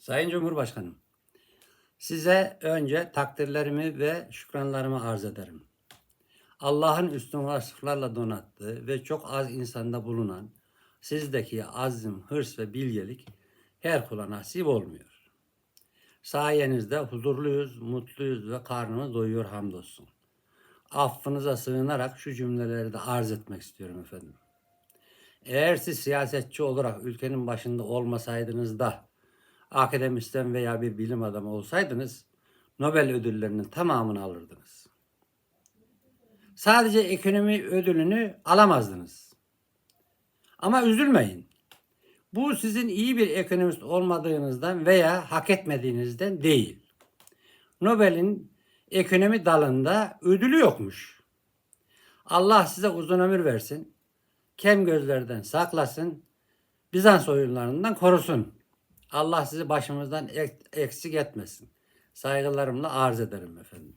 Sayın Cumhurbaşkanım, size önce takdirlerimi ve şükranlarımı arz ederim. Allah'ın üstün vasıflarla donattığı ve çok az insanda bulunan sizdeki azim, hırs ve bilgelik her kula nasip olmuyor. Sayenizde huzurluyuz, mutluyuz ve karnımız doyuyor hamdolsun. Affınıza sığınarak şu cümleleri de arz etmek istiyorum efendim. Eğer siz siyasetçi olarak ülkenin başında olmasaydınız da akademisyen veya bir bilim adamı olsaydınız Nobel ödüllerinin tamamını alırdınız. Sadece ekonomi ödülünü alamazdınız. Ama üzülmeyin. Bu sizin iyi bir ekonomist olmadığınızdan veya hak etmediğinizden değil. Nobel'in ekonomi dalında ödülü yokmuş. Allah size uzun ömür versin. Kem gözlerden saklasın. Bizans oyunlarından korusun. Allah sizi başımızdan ek- eksik etmesin. Saygılarımla arz ederim efendim.